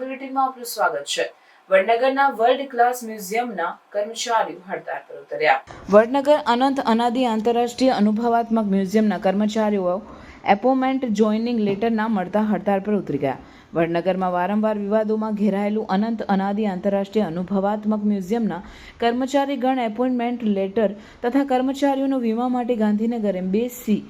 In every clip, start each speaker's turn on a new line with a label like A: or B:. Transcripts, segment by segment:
A: બુલેટિનમાં આપનું સ્વાગત છે. વડનગરના વર્લ્ડ ક્લાસ મ્યુઝિયમના કર્મચારીઓ હડતાળ પર ઉતર્યા. વડનગર અનંત અનાદિ આંતરરાષ્ટ્રીય અનુભવાત્મક મ્યુઝિયમના કર્મચારીઓ એપોમેન્ટ જોઈનિંગ લેટર ના મળતા હડતાળ પર ઉતરી ગયા. વડનગરમાં વારંવાર વિવાદોમાં ઘેરાયેલું અનંત અનાદિ આંતરરાષ્ટ્રીય અનુભવાત્મક મ્યુઝિયમના કર્મચારીગણ એપોઇન્ટમેન્ટ લેટર તથા કર્મચારીઓનો વીમા માટે ગાંધીનગર એમ બે સી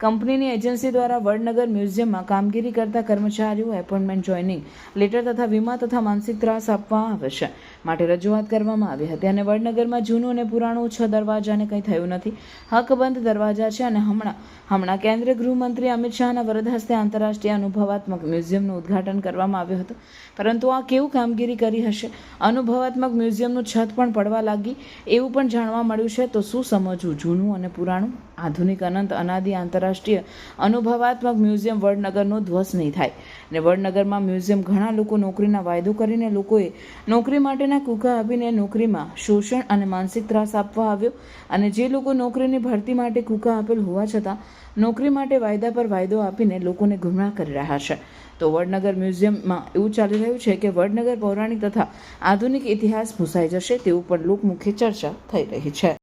A: કંપનીની એજન્સી દ્વારા વડનગર મ્યુઝિયમમાં કામગીરી કરતા કર્મચારીઓ એપોઇન્ટમેન્ટ જોઈનિંગ લેટર તથા વીમા તથા માનસિક ત્રાસ આપવા આવે છે. માટે રજૂઆત કરવામાં આવી હતી અને વડનગરમાં જૂનું અને પુરાણું છ દરવાજાને કંઈ થયું નથી. હકબંધ દરવાજા છે અને હમણાં હમણાં કેન્દ્રીય ગૃહમંત્રી અમિત શાહના વરદ હસ્તે આંતરરાષ્ટ્રીય અનુભવાત્મક મ્યુઝિયમનું ઉદ્ઘાટન કરવામાં આવ્યું હતું. પરંતુ આ કેવું કામગીરી કરી હશે? અનુભવાત્મક મ્યુઝિયમનું છત પણ પડવા લાગી. એવું પણ જાણવા મળ્યું છે. તો શું સમજવું? જૂનું અને પુરાણું? આધુનિક અનંત અનાદિ આંતરરાષ્ટ્રીય અનુભવાત્મક મ્યુઝિયમ વડનગરનો ધ્વસ નહીં થાય. ને વડનગરમાં મ્યુઝિયમ ઘણા લોકો નોકરીના વાયદો કરીને લોકોએ નોકરી માટેના કૂકા આપીને નોકરીમાં શોષણ અને માનસિક ત્રાસ આપવા આવ્યો અને જે લોકો નોકરીની ભરતી માટે કૂકા આપેલ હોવા છતાં નોકરી માટે વાયદા પર વાયદો આપીને લોકોને ગુમરાહ કરી રહ્યા છે. તો વડનગર મ્યુઝિયમમાં એવું ચાલી રહ્યું છે કે વડનગર પૌરાણિક તથા આધુનિક ઇતિહાસ ભૂસાઈ જશે તેવું પણ લોકમુખે ચર્ચા થઈ રહી છે.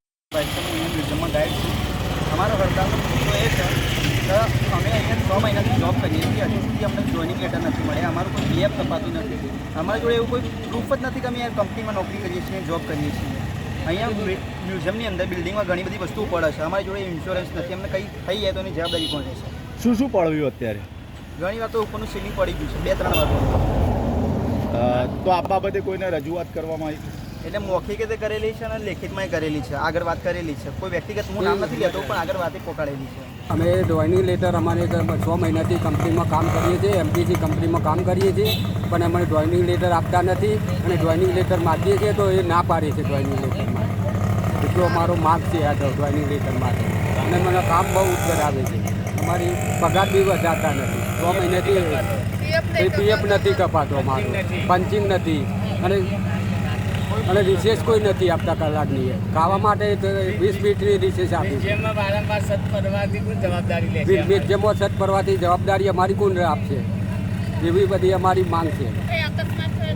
B: અમારો હડતાલનો એ છે અમે અહીંયા છ મહિનાથી જોબ કરીએ છીએ. હજુ સુધી અમને જોઈનિંગ લેટર નથી મળે અમારું કોઈ પીએફ કપાતું નથી. અમારા જોડે એવું કોઈ પ્રૂફ જ નથી કે અમે કંપનીમાં નોકરી કરીએ છીએ જોબ કરીએ છીએ. અહીંયા મ્યુ- મ્યુઝિયમની અંદર બિલ્ડિંગમાં ઘણી બધી વસ્તુઓ પડે છે. અમારી જોડે ઇન્સ્યોરન્સ નથી. અમને કંઈ થઈ જાય તો એની જવાબદારી કોણ રહેશે
C: શું શું પડવ્યું અત્યારે?
B: ઘણી વાર તો ઉપરનું સીલિંગ પડી ગયું છે. બે ત્રણ વાર
C: તો આ બાબતે કોઈને રજૂઆત કરવામાં આવી?
B: એટલે મૌખિક રીતે કરેલી છે અને લેખિતમાં કરેલી છે આગળ વાત કરેલી છે. કોઈ વ્યક્તિગત હું નામ નથી લેતો પણ આગળ વાતે પકડેલી છે.
D: અમે જોઈનિંગ લેટર અમારે છ મહિનાથી કંપનીમાં કામ કરીએ છીએ એમપીસી કંપનીમાં કામ કરીએ છીએ પણ અમને જોઈનિંગ લેટર આપતા નથી અને જોઈનિંગ લેટર માગીએ છીએ તો એ ના પાડે છે જોઈનિંગ લેટરમાં. એટલો અમારો માર્ગ છે આ જોઈનિંગ લેટર માટે. અને મને કામ બહુ કરાવે છે. અમારી પગાર બી વધારતા નથી. છ મહિનાથી પીએફ નથી કપાતો. અમારો. પંચિંગ નથી. અને અને રિસેસ કોઈ નથી આપતા કલાકની ખાવા માટે વીસ મિનિટની રિસેસ આપી
E: વારંવાર સત કરવાથી કોઈ જવાબદારી
D: અમારી કોણ આપશે? એવી બધી અમારી માંગ છે.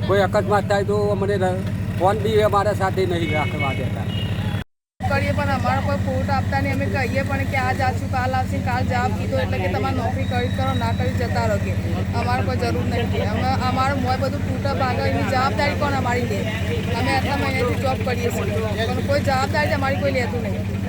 D: કોઈ અકસ્માત થાય તો? અમને ફોન બી અમારા સાથે નહીં રાખવા દેતા.
F: અમારા કોઈ ફોટ આપતા નહીં. અમે કહીએ પણ કે આજ આવશું કાલ આવશે, કાલ જવાબ કીધો એટલે કે તમારે નોકરી કરી કરો, ના કરી જતા રહો કે. અમારે કોઈ જરૂર નથી અમે, અમારું મોય બધું તૂટા ભાગા એની જવાબદારી કોણ અમારી લે? અમે આટલા મહિનાથી જોબ કરીએ છીએ. પણ કોઈ જવાબદારી અમારી કોઈ લેતું નહીં.